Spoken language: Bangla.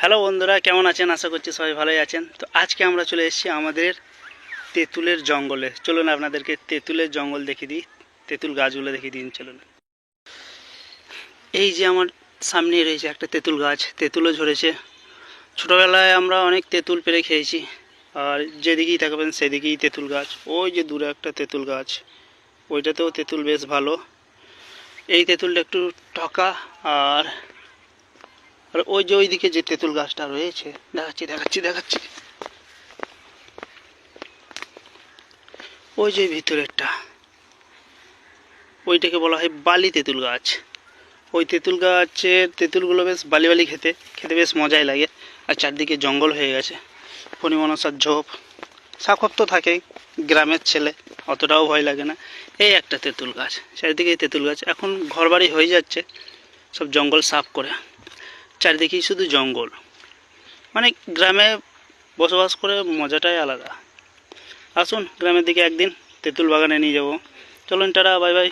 হ্যালো বন্ধুরা, কেমন আছেন? আশা করছি সবাই ভালোই আছেন। তো আজকে আমরা চলে এসেছি আমাদের তেঁতুলের জঙ্গলে। চলুন আপনাদেরকে তেঁতুলের জঙ্গল দেখিয়ে দিই। তেঁতুল গাছগুলো দেখিয়ে দিন, চলুন। এই যে আমার সামনে রয়েছে একটা তেঁতুল গাছ। তেঁতুলও ঝরেছে। ছোটোবেলায় আমরা অনেক তেঁতুল পেরে খেয়েছি। আর যেদিকেই তাকাবেন, সেদিকেই তেঁতুল গাছ। ওই যে দূরে একটা তেঁতুল গাছ। ওইটাতেও তেঁতুল বেশ ভালো। এই তেঁতুলটা একটু টকা আর আর ওই যে ওইদিকে যে তেঁতুল গাছটা রয়েছে, দেখাচ্ছি দেখাচ্ছি দেখাচ্ছি। ওই যে ভিতরেরটা, ওইটাকে বলা হয় বালি তেঁতুল গাছ। ওই তেঁতুল গাছের তেঁতুলগুলো বেশ বালি বালি খেতে খেতে বেশ মজাই লাগে। আর চারদিকে জঙ্গল হয়ে গেছে, ফণিমনসার ঝোপ। সাখপ তো থাকেই, গ্রামের ছেলে, অতটাও ভয় লাগে না। এই একটা তেঁতুল গাছ, চারিদিকে তেঁতুল গাছ। এখন ঘরবাড়ি হয়ে যাচ্ছে, সব জঙ্গল সাফ করে। চারিদিকেই শুধু জঙ্গল। মানে গ্রামে বসবাস করে মজাটাই আলাদা। আসুন, গ্রামের দিকে একদিন তেঁতুল বাগানে নিয়ে যাব। চলুন, টাটা, বাই বাই।